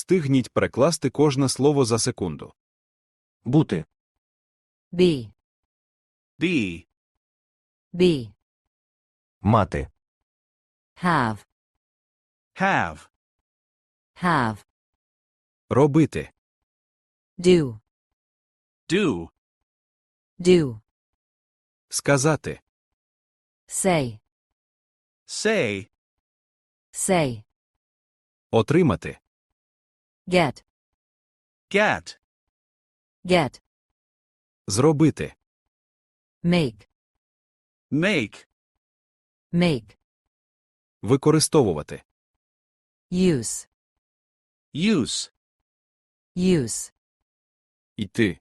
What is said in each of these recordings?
Встигніть перекласти кожне слово за секунду. Бути. Be. Be. Be. Мати. Have. Have. Have. Робити. Do. Do. Do. Сказати. Say. Say. Say. Отримати. Get. Get. Get. Зробити. Make. Make. Make. Використовувати. Use. Use. Use. Йти.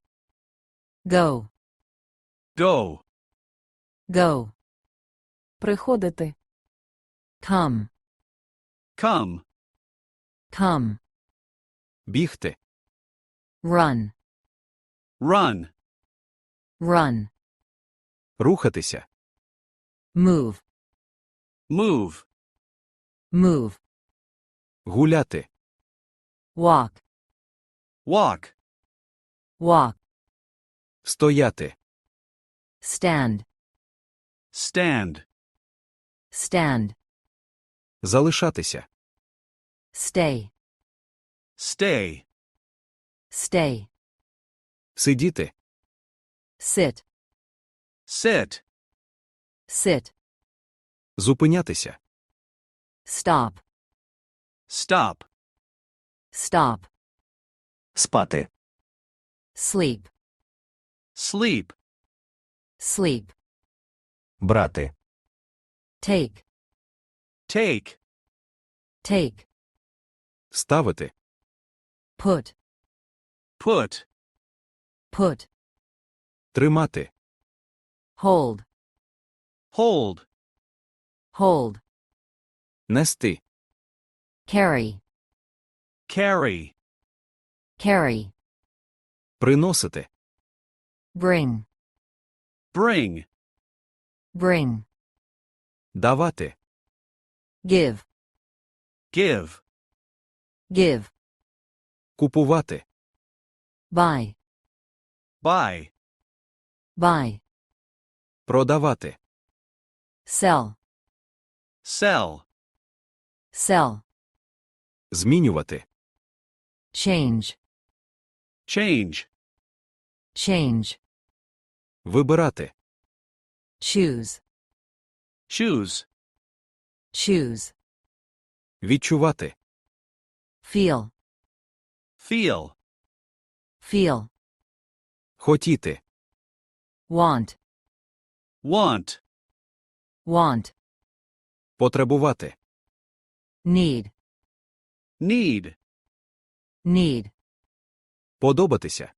Go. Go. Go. Приходити. Come. Come. Come. Бігти. Run. Run. Run. Рухатися. Move. Move. Move. Гуляти. Walk. Walk. Walk. Стояти. Stand. Stand. Stand. Залишатися. Stay. Stay. Stay. Сидіти. Sit. Sit. Sit. Зупинятися. Stop. Stop. Stop. Спати. Sleep. Sleep. Sleep. Брати. Take. Take. Take. Ставити. Put. Put. Put. Тримати. Hold. Hold. Hold. Нести. Carry. Carry. Carry. Приносити. Bring. Bring. Bring. Давати. Give. Give. Give. Купувати. Buy. Buy. Buy. Продавати. Sell. Sell. Sell. Змінювати. Change. Change. Change. Вибирати. Choose. Choose. Choose. Відчувати. Feel. Feel. Feel. Хотіти. Want. Want. Want. Потребувати. Need. Need. Need. Подобатися.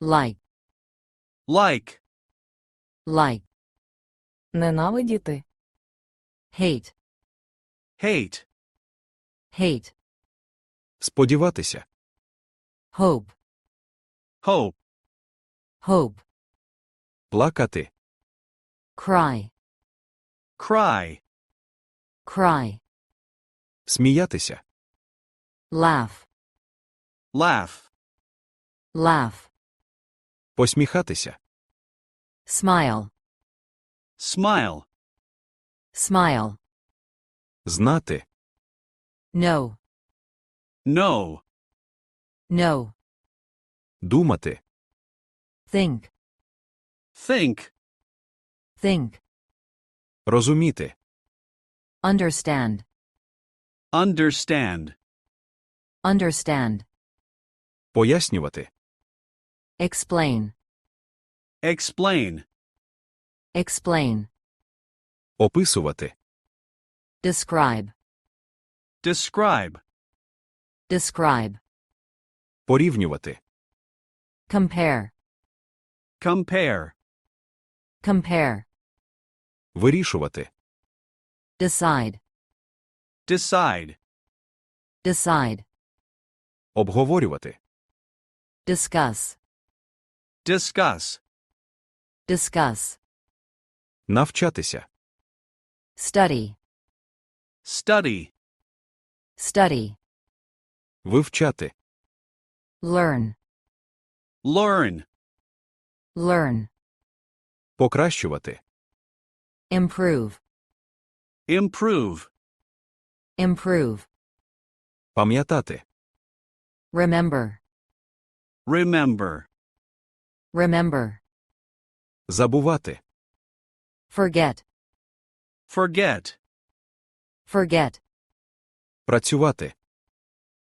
Like. Like. Like. Ненавидіти. Hate. Hate. Hate. Сподіватися. Hope. Hope. Hope. Плакати. Cry. Cry. Cry. Сміятися. Laugh. Laugh. Laugh. Посміхатися. Smile. Smile. Smile. Знати. No. No. No. Думати. Think. Think. Think. Розуміти. Understand. Understand. Understand. Пояснювати. Explain. Explain. Explain. Описувати. Describe. Describe. Describe. Порівнювати. Compare. Compare. Compare. Вирішувати. Decide. Decide. Decide. Обговорювати. Discuss. Discuss. Discuss. Навчатися. Study. Study. Study. Вивчати. learn, learn, learn, Покращувати. improve, improve, improve, Пам'ятати. remember, remember, remember, Забувати. forget, forget, forget, Працювати.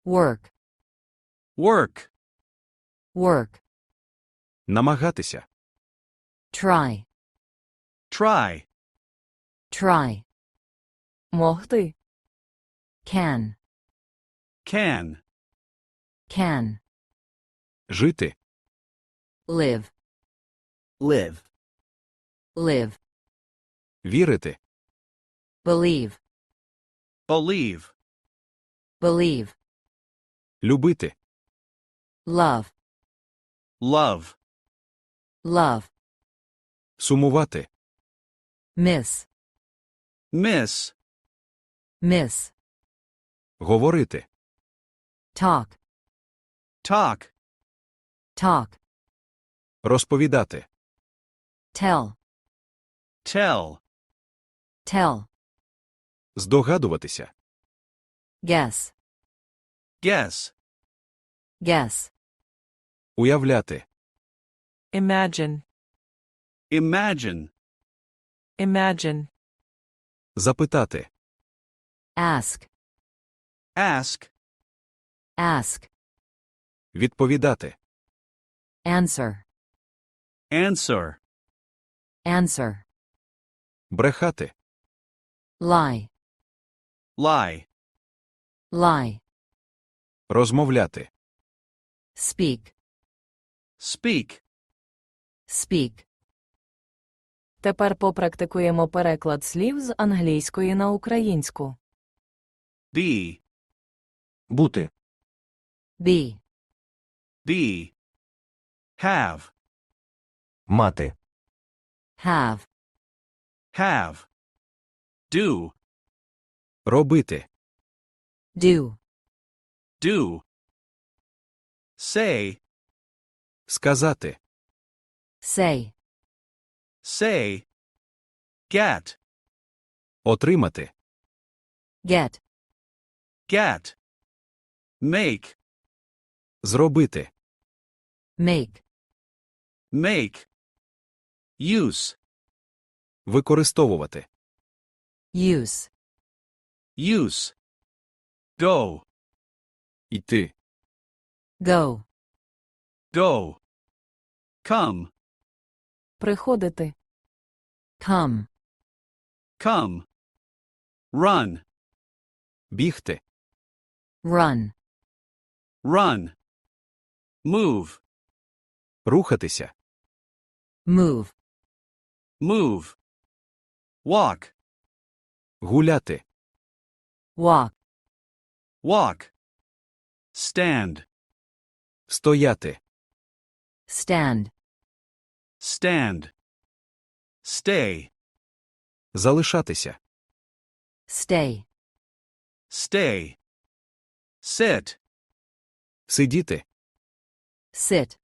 work, Work, work, Намагатися. try, try, try, Могти. can, can, can, Жити. live, live, live, Вірити. believe, believe, believe, Любити. Love, love, love, Сумувати. miss, miss, miss, Говорити. talk, talk, talk, Розповідати. tell, tell, tell, Здогадуватися. guess, guess, guess, Уявляти. Imagine. imagine, Imagine. Запитати. ask, ask, ask, Відповідати. answer, answer, answer, Брехати. lie, lie, lie, Розмовляти. speak, speak, speak, Тепер попрактикуємо переклад слів з англійської на українську. be, Бути. be, be, have, Мати. have, have, do, Робити. do, do, say, Сказати. say, say, get, Отримати. get, get, make, Зробити. make, make, use, Використовувати. use, use, go, Йти. go, go, come, Приходити. come, come, run, Бігти. run, run, move, Рухатися. move, move, walk, Гуляти. walk, walk, stand, Стояти. stand, stand, stay, Залишатися. stay, stay, sit, Сидіти. sit,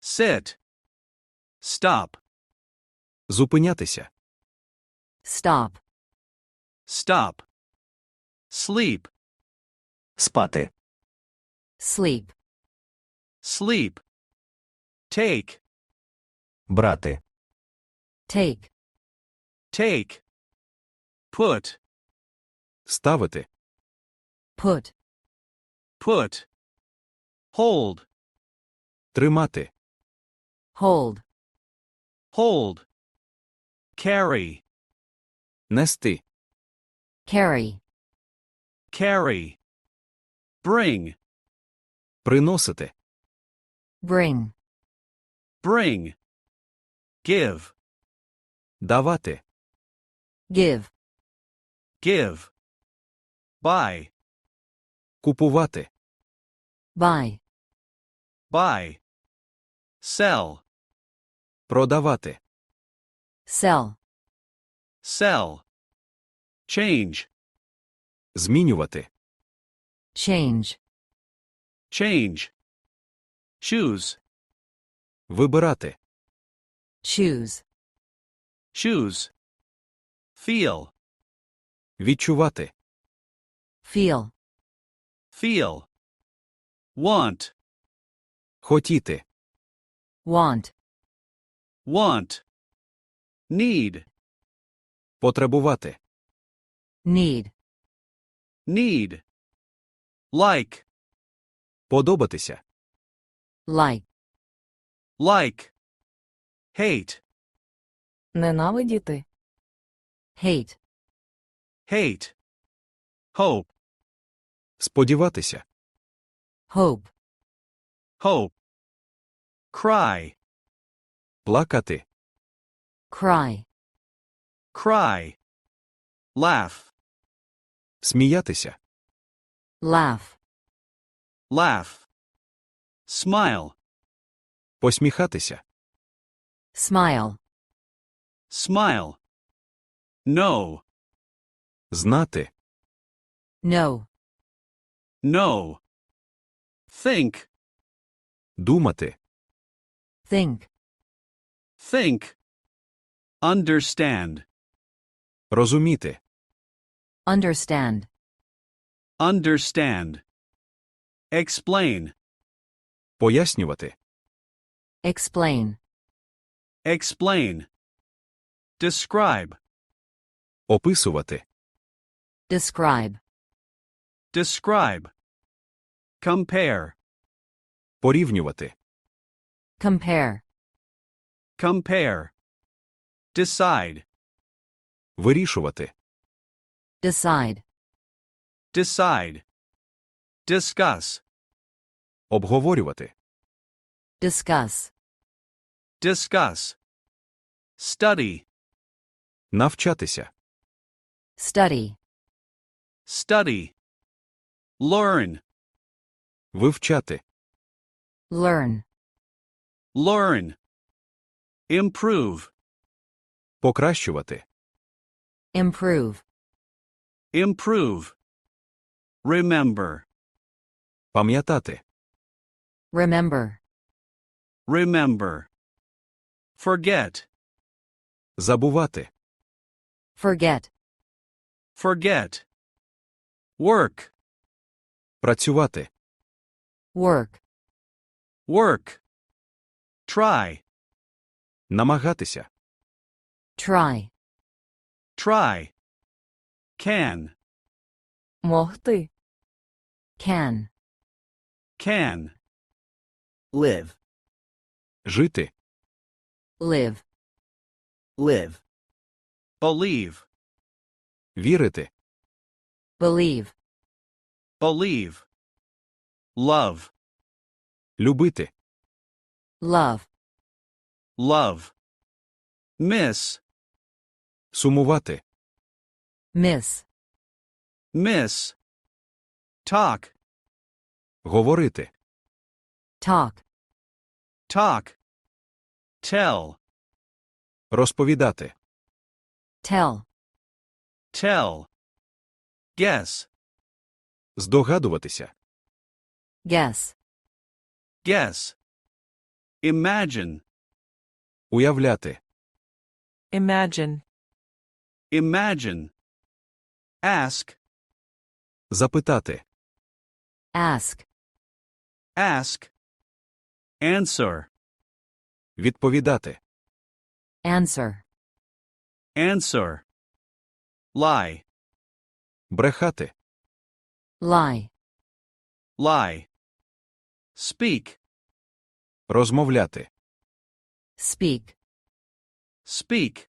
sit, stop, Зупинятися. stop, stop, sleep, Спати. sleep, sleep, take, Брати. take, take, put, Ставити. put, put, hold, Тримати. hold, hold, carry, Нести. carry, carry, bring, Приносити. bring, bring, give, Давати. give, give, buy, Купувати. buy, buy, sell, Продавати. sell, sell, change, Змінювати. change, change, choose, Вибирати. choose, choose, feel, Відчувати. feel, feel, want, Хотіти. want, want, need, Потребувати. need, need, like, Подобатися. like, like, hate, Ненавидіти. hate, hate, hope, Сподіватися. hope, hope, cry, Плакати. cry, cry, laugh, Сміятися. laugh, laugh, smile, Посміхатися. smile, smile, know, Знати. know, know, think, Думати. think, think, understand, Розуміти. understand, understand, explain, Пояснювати. explain, explain, describe, Описувати. describe, describe, compare, Порівнювати. compare, compare, decide, Вирішувати. decide, decide, discuss, Обговорювати. discuss, discuss, study, Навчатися. study, study, learn, Вивчати. learn, learn, improve, Покращувати. improve, improve, remember, Пам'ятати. remember, remember, forget, Забувати. forget, forget, work, Працювати. work, work, try, Намагатися. try, try, can, Могти. can, can, live, Жити. live, live, believe, Вірити. believe, believe, love, Любити. love, love, miss, Сумувати. miss, miss, talk, Говорити. talk, talk, tell, Розповідати. tell, tell, guess, Здогадуватися. guess, guess, imagine, Уявляти. Imagine. imagine, ask, Запитати. ask, ask, answer, Відповідати. answer, answer, lie, Брехати. lie, lie, speak, speak. speak.